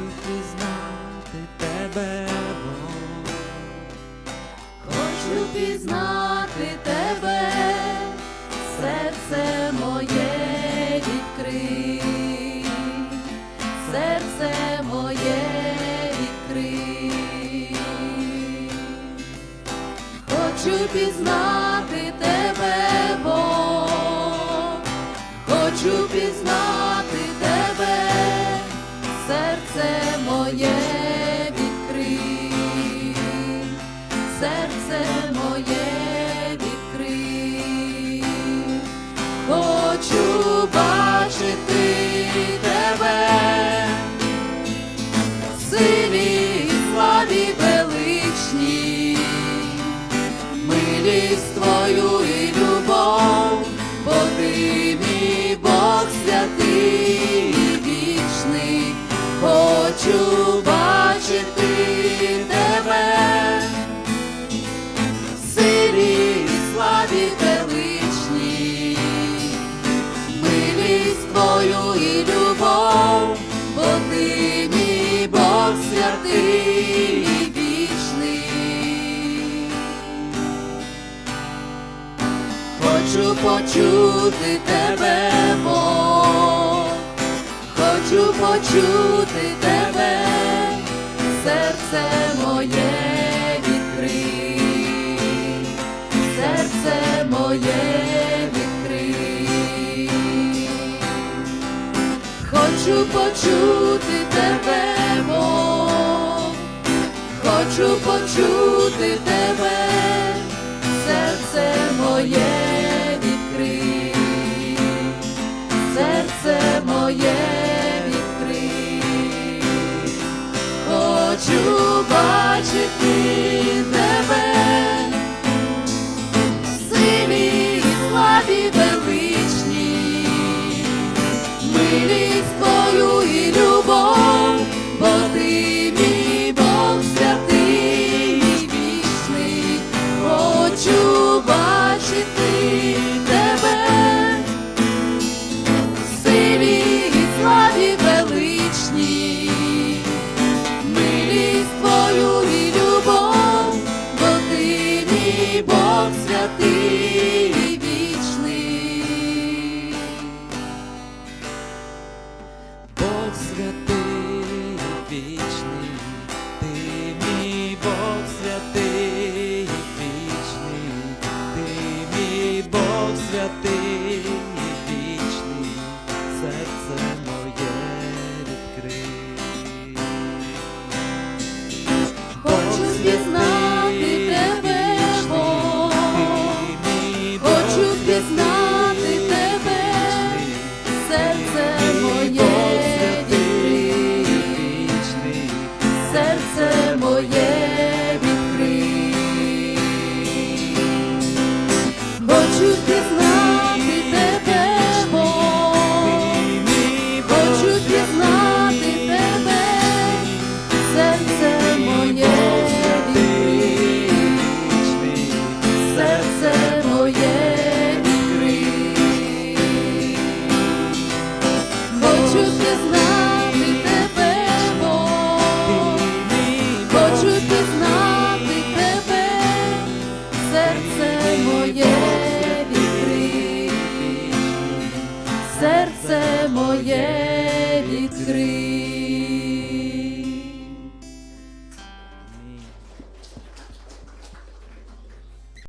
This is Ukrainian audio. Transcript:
хочу пізнати тебе. Хочу пізнати тебе, серце моє відкрий, серце моє відкрий. Хочу пізнати тебе, Бог, хочу пізнати серце моє відкрий, хочу бачити тебе, силі славі величній, милість твою і любов, бо ти мій Бог святий і вічний, хочу Хочу почути тебе, Бог, хочу почути тебе, серце моє відкрий, серце моє відкрий. Хочу почути тебе, Бог, хочу почути тебе, хочу бачити тебе, силі славі величні, милість твою і любов, серце моє відкрий, серце моє відкрий.